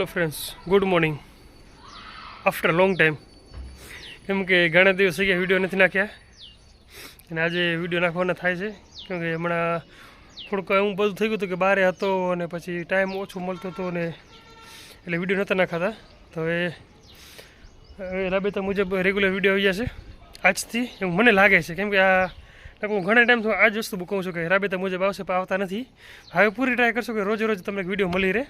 Hello friends good morning after long time કેમ કે ઘણા દિવસ થઈ ગયા વીડિયો નથી નાખ્યા. અને આજે વીડિયો નાખવાના થાય છે. કેમ કે હમણાં થોડુંક એવું બધું થઈ ગયું હતું કે બહારે હતો અને પછી ટાઈમ ઓછો મળતો હતો ને એટલે વીડિયો નહોતા નાખાતા. તો હવે રાબેતા મુજબ રેગ્યુલર વીડિયો આવી જશે. આજથી એવું મને લાગે છે. કેમ કે આ હું ઘણા ટાઈમ આ જ વસ્તુ કહું છું કે રાબેતા મુજબ આવશે પણ આવતા નથી. હવે પૂરી ટ્રાય કરશો કે રોજ રોજ તમને વીડિયો મળી રહે.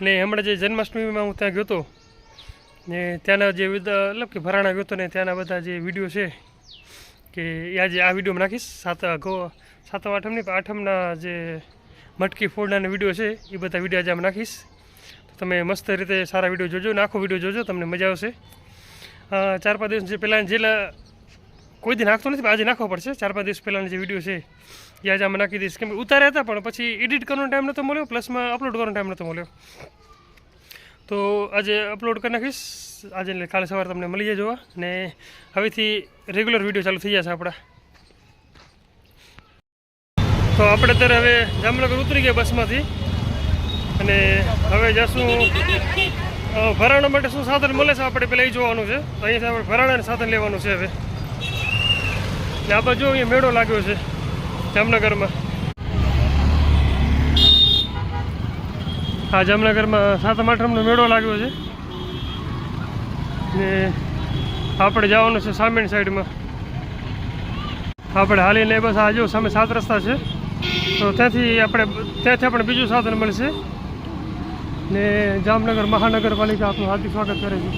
ને હમણાં જે જન્માષ્ટમીમાં હું ત્યાં ગયો હતો, ને ત્યાંના જે મતલબ કે ભરાણા ગયો હતો ને ત્યાંના બધા જે વીડિયો છે, કે એ આજે આ વિડીયોમાં નાખીશ. સાત ગો સાતમ આઠમની આઠમના જે મટકી ફોડના વીડિયો છે, એ બધા વીડિયો આજે આમ નાખીશ. તો તમે મસ્ત રીતે સારા વીડિયો જોજો ને આખો વીડિયો જોજો, તમને મજા આવશે. ચાર પાંચ દિવસ જે પહેલાં જેલા કોઈ દી નાખતો નથી આજે નાખવો પડશે. ચાર પાંચ દિવસ પહેલાંની જે વીડિયો છે, એ આજે આમાં નાખી દઈશ. કેમ ઉતાર્યા હતા, પણ પછી એડિટ કરવાનો ટાઈમ નહોતો મળ્યો પ્લસમાં અપલોડ કરવાનો ટાઈમ નહોતો મળ્યો. તો આજે અપલોડ કરી નાખીશ. આજે કાલે સવારે તમને મળી જાય જોવા. ને હવેથી રેગ્યુલર વીડિયો ચાલુ થઈ જશે આપણા. તો આપણે અત્યારે હવે જામનગર ઉતરી ગયા બસમાંથી. અને હવે જશું ભરાણા માટે શું સાધન મળે છે? આપણે પહેલાં એ જોવાનું છે. તો અહીંયાથી આપણે ભરાણાને સાધન લેવાનું છે હવે. ને આ બાજુ અહીંયા મેળો લાગ્યો છે, જામનગરમાં. આ જામનગરમાં સાતમ આઠમનો મેળો લાગ્યો છે. ને આપણે જવાનું છે સામેની સાઈડમાં. આપણે હાલીને બસ આ જો સામે સાત રસ્તા છે. તો ત્યાંથી આપણે ત્યાંથી આપણે બીજું સાધન મળશે. ને જામનગર મહાનગરપાલિકા આપનું હાર્દિક સ્વાગત કરે છે.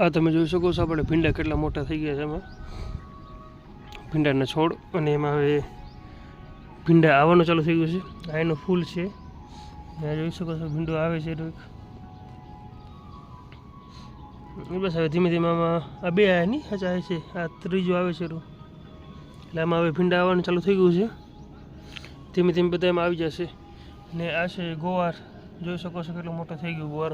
આ તમે જોઈ શકો છો આપણે ભીંડા કેટલા મોટા થઈ ગયા છે એમાં. ભીંડાના છોડ અને એમાં હવે ભીંડા આવવાનું ચાલુ થઈ ગયું છે. આ એનું ફૂલ છે. ત્યાં જોઈ શકો છો ભીંડો આવે છે બસ હવે ધીમે ધીમે આમાં આ બે આવ્યા નહીં આ છે. આ ત્રીજો આવે છે એટલે આમાં હવે ભીંડા આવવાનું ચાલુ થઈ ગયું છે. ધીમે ધીમે બધા એમાં આવી જશે. ને આ છે ગોવાર. જોઈ શકો છો કેટલો મોટો થઈ ગયો ગોવાર